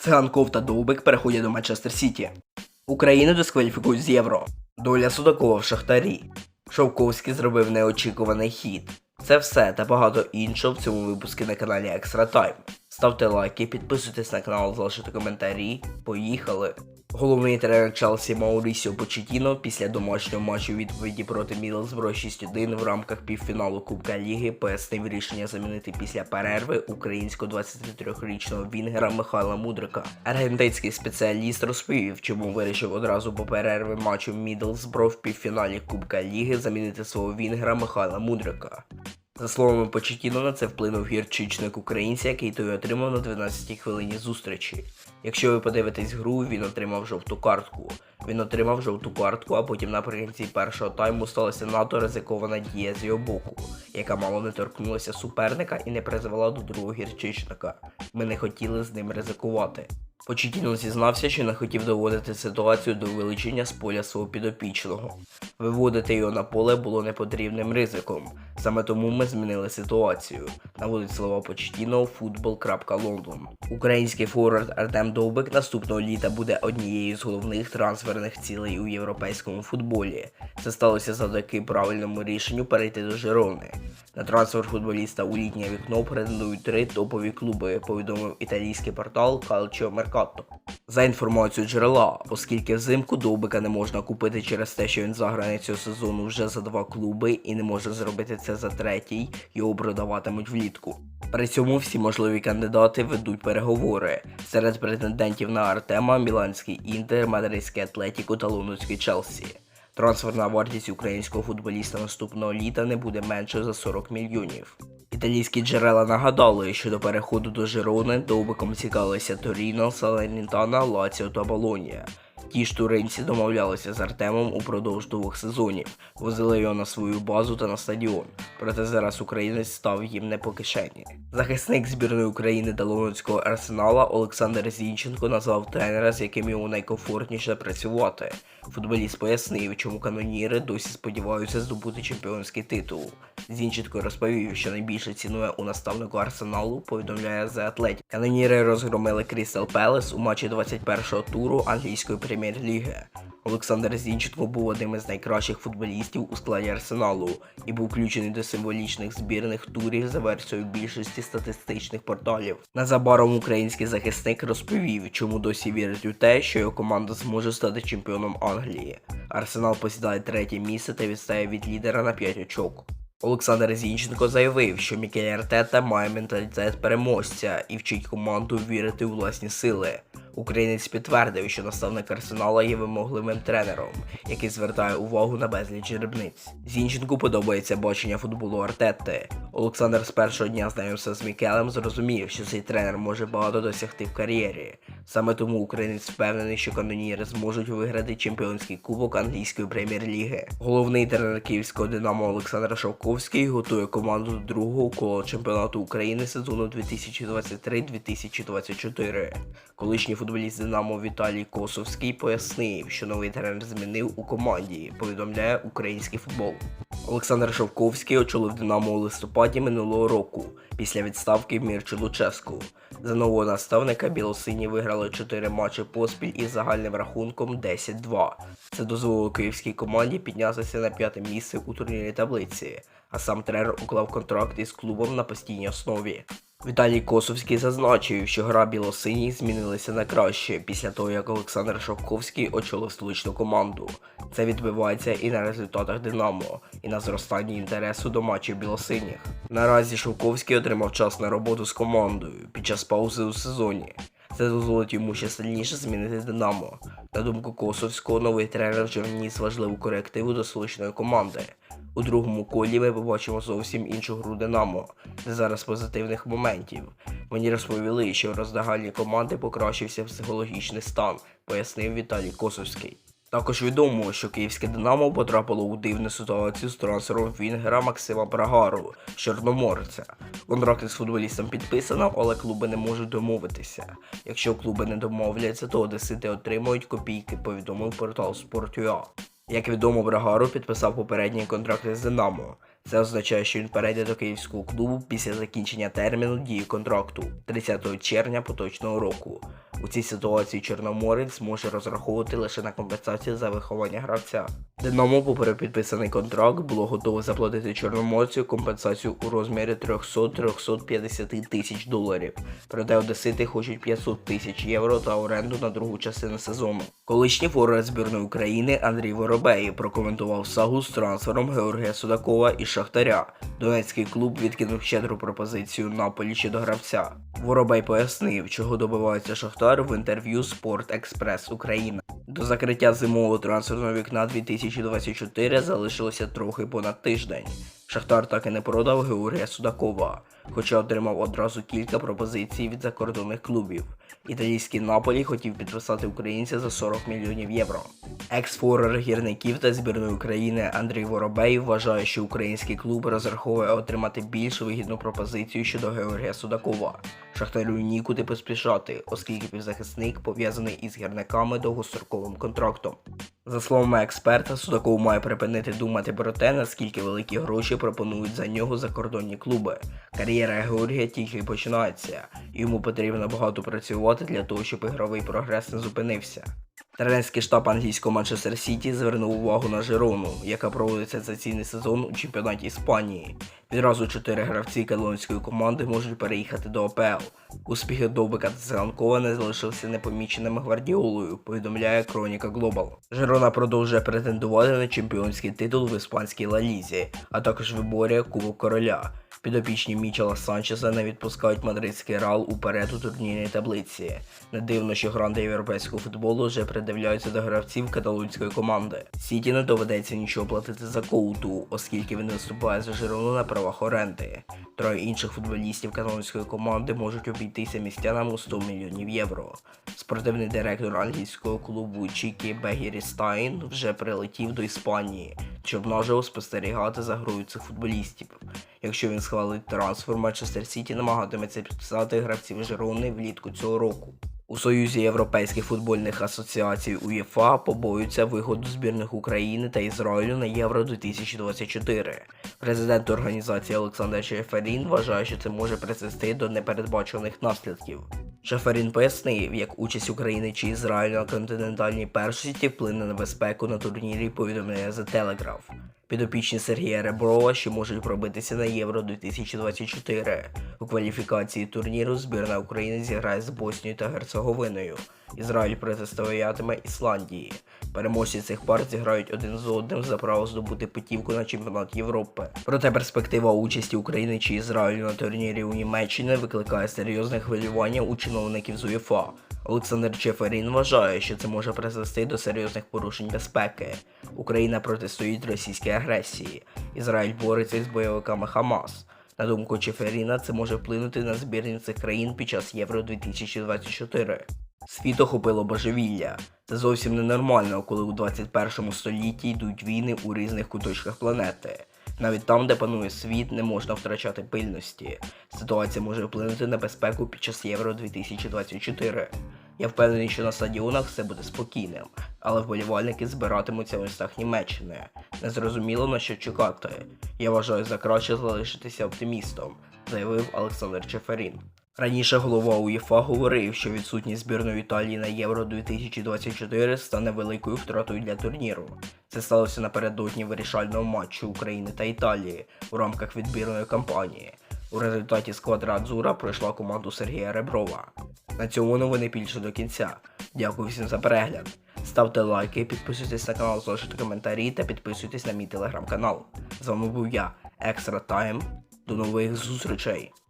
Циганков та Довбик переходять до Манчестер Сіті. Україну дискваліфікують з євро. Доля Судакова в Шахтарі. Шовковський зробив неочікуваний хід. Це все та багато іншого в цьому випуску на каналі Extra Time. Ставте лайки, підписуйтесь на канал, залишайте коментарі. Поїхали! Головний тренер Челсі Маурісіо Почетіно після домашнього матчу відповіді проти Мідлсбро 6-1 в рамках півфіналу Кубка Ліги пояснив рішення замінити після перерви українського 23-річного вінгера Михайла Мудрика. Аргентинський спеціаліст розповів, чому вирішив одразу по перерви матчу Мідлсбро в півфіналі Кубка Ліги замінити свого вінгера Михайла Мудрика. За словами Почетіно, на це вплинув гірчичник українця, який той отримав на 12-й хвилині зустрічі. Якщо ви подивитесь гру, він отримав жовту картку. Він отримав жовту картку, а потім наприкінці першого тайму сталася надто ризикована дія з його боку, яка мало не торкнулася суперника і не призвела до другого гірчичника. Ми не хотіли з ним ризикувати. Почетіно зізнався, що не хотів доводити ситуацію до вилучення з поля свого підопічного. Виводити його на поле було непотрібним ризиком. Саме тому ми змінили ситуацію. Наводить слова Почтіно football.london. Український форвард Артем Довбик наступного літа буде однією з головних трансферних цілей у європейському футболі. Це сталося завдяки правильному рішенню перейти до Жирони. На трансфер футболіста у літнє вікно претендують три топові клуби, повідомив італійський портал Calcio Mercato. За інформацією джерела, оскільки взимку Довбика не можна купити через те, що він заграє цього сезону вже за два клуби і не може зробити це за третій, його продаватимуть влітку. При цьому всі можливі кандидати ведуть переговори серед претендентів на Артема, Міланський Інтер, Мадридський Атлетіко та Лондонський Челсі. Трансферна вартість українського футболіста наступного літа не буде менше за 40 мільйонів. Італійські джерела нагадали, що до переходу до Жирони довбиком цікавилися Торіно, Салернітана, Лаціо та Болонія. Ті ж туринці домовлялися з Артемом упродовж двох сезонів, возили його на свою базу та на стадіон. Проте зараз українець став їм не по кишені. Захисник збірної України та Лондонського арсенала Олександр Зінченко назвав тренера, з яким йому найкомфортніше працювати. Футболіст пояснив, чому каноніри досі сподіваються здобути чемпіонський титул. Зінченко розповів, що найбільше цінує у наставнику арсеналу, повідомляє The Athletic. Каноніри розгромили Крістал Пелес у матчі 21-го туру англійської прем'єр-ліги. Олександр Зінченко був одним із найкращих футболістів у складі арсеналу і був включений до символічних збірних турів за версією більшості статистичних порталів. Незабаром український захисник розповів, чому досі вірить у те, що його команда зможе стати чемпіоном Англії. Арсенал посідає третє місце та відстає від лідера на 5 очок. Олександр Зінченко заявив, що Мікель Артета має менталітет переможця і вчить команду вірити у власні сили. Українець підтвердив, що наставник Арсенала є вимогливим тренером, який звертає увагу на безліч дрібниць. Зінченку подобається бачення футболу Артети. Олександр з першого дня знайомства з Мікелем зрозумів, що цей тренер може багато досягти в кар'єрі. Саме тому українець впевнений, що каноніри зможуть виграти чемпіонський кубок англійської прем'єр-ліги. Головний тренер київського Динамо Олександр Шовковський готує команду до другого кола чемпіонату України сезону 2023-2024. Колишній футболіст Динамо Віталій Косовський пояснив, що новий тренер змінив у команді. Повідомляє український футбол. Олександр Шовковський очолив Динамо у листопаді минулого року після відставки Мірчу Луческу. За нового наставника білосині виграли 4 матчі поспіль із загальним рахунком 10-2. Це дозволило київській команді піднятися на п'яте місце у турнірі таблиці, а сам тренер уклав контракт із клубом на постійній основі. Віталій Косовський зазначив, що гра білосиній змінилася на краще після того, як Олександр Шовковський очолив столичну команду. Це відбивається і на результатах Динамо, і на зростанні інтересу до матчів білосиніх. Наразі Шовковський отримав час на роботу з командою під час паузи у сезоні. Це дозволить йому ще сильніше змінити Динамо. На думку Косовського, новий тренер вже вніс важливу корективу до столичної команди. У другому колі ми побачимо зовсім іншу гру Динамо, де зараз позитивних моментів. Мені розповіли, що в роздагальні команди покращився психологічний стан, пояснив Віталій Косовський. Також відомо, що київське Динамо потрапило у дивну ситуацію з трансфером Вінгера Максима Прагару з Чорноморця. Контракт із футболістом підписано, але клуби не можуть домовитися. Якщо клуби не домовляться, то одесити отримують копійки, повідомив портал Sport.ua. Як відомо, Брагару підписав попередній контракт із Динамо. Це означає, що він перейде до київського клубу після закінчення терміну дії контракту 30 червня поточного року. У цій ситуації Чорноморець зможе розраховувати лише на компенсацію за виховання гравця. Динамо, попри підписаний контракт, було готове заплатити Чорноморцю компенсацію у розмірі 300-350 тисяч доларів. Проте Одесити хочуть 500 тисяч євро та оренду на другу частину сезону. Колишній форвард збірної України Андрій Воробей прокоментував сагу з трансфером Георгія Судакова і Шахтаря. Донецький клуб відкинув щедру пропозицію Наполі щодо гравця. Воробей пояснив, чого добивається Шахтар в інтерв'ю Спорт Експрес Україна. До закриття зимового трансферного вікна 2024 залишилося трохи понад тиждень. Шахтар так і не продав Георгія Судакова, хоча отримав одразу кілька пропозицій від закордонних клубів. Італійський Наполі хотів підписати українця за 40 мільйонів євро. Екс-форер гірників та збірної України Андрій Воробей вважає, що український клуб розраховує отримати більш вигідну пропозицію щодо Георгія Судакова. Шахтарю нікуди поспішати, оскільки півзахисник пов'язаний із гірниками довгостроковим контрактом. За словами експерта, Судаков має припинити думати про те, наскільки великі гроші пропонують за нього закордонні клуби. Кар'єра Георгія тільки починається, йому потрібно багато працювати для того, щоб ігровий прогрес не зупинився. Тренерський штаб англійського Манчестер Сіті звернув увагу на Жирону, яка проводить сенсаційний сезон у чемпіонаті Іспанії. Відразу чотири гравці каталонської команди можуть переїхати до АПЛ. Успіхи Довбика та Циганкова не залишилися непоміченими гвардіолою, повідомляє Кроніка Глобал. Жирона продовжує претендувати на чемпіонський титул в іспанській Ла Лізі, а також виборює Кубок Короля. Підопічні Мічела Санчеса не відпускають мадридський рал уперед у турнірній таблиці. Не дивно, що гранди європейського футболу вже придивляються до гравців каталонської команди. Сіті не доведеться нічого платити за коуту, оскільки він виступає за Жирону на правах оренди. Троє інших футболістів каталонської команди можуть обійтися містянам у 100 мільйонів євро. Спортивний директор англійського клубу Чікі Бегірістайн вже прилетів до Іспанії, щоб наживо спостерігати за грою цих футболістів. Якщо він схвалить трансфер, Манчестер Сіті намагатиметься підписати гравців Жерони влітку цього року. У Союзі Європейських футбольних асоціацій УЄФА побоюються виходу збірних України та Ізраїлю на Євро 2024. Президент організації Олександр Шеферін вважає, що це може призвести до непередбачених наслідків. Шеферін пояснив, як участь України чи Ізраїлю на континентальній першості вплине на безпеку на турнірі, повідомляє The Telegraph. Підопічні Сергія Реброва, що можуть пробитися на Євро 2024. У кваліфікації турніру збірна України зіграє з Боснією та Герцеговиною. Ізраїль протистоятиме Ісландії. Переможці цих пар зіграють один з одним за право здобути путівку на чемпіонат Європи. Проте перспектива участі України чи Ізраїлю на турнірі у Німеччині викликає серйозне хвилювання у чиновників з УЄФА. Олександр Чеферін вважає, що це може призвести до серйозних порушень безпеки. Україна протистоїть російській агресії. Ізраїль бореться з бойовиками Хамас. На думку Чеферіна, це може вплинути на збірні цих країн під час Євро 2024. Світ охопило божевілля. Це зовсім ненормально, коли у 21 столітті йдуть війни у різних куточках планети. Навіть там, де панує світ, не можна втрачати пильності. Ситуація може вплинути на безпеку під час Євро 2024. Я впевнений, що на стадіонах все буде спокійним, але вболівальники збиратимуться в містах Німеччини. Незрозуміло на що чекати. Я вважаю за краще залишитися оптимістом, заявив Олександр Чеферін. Раніше голова УЄФА говорив, що відсутність збірної Італії на Євро 2024 стане великою втратою для турніру. Це сталося напередодні вирішального матчу України та Італії у рамках відбірної кампанії. У результаті сквадра Адзура пройшла команду Сергія Реброва. На цьому новини більше до кінця. Дякую всім за перегляд. Ставте лайки, підписуйтесь на канал, залишайте коментарі та підписуйтесь на мій телеграм-канал. З вами був я, Екстра Тайм. До нових зустрічей!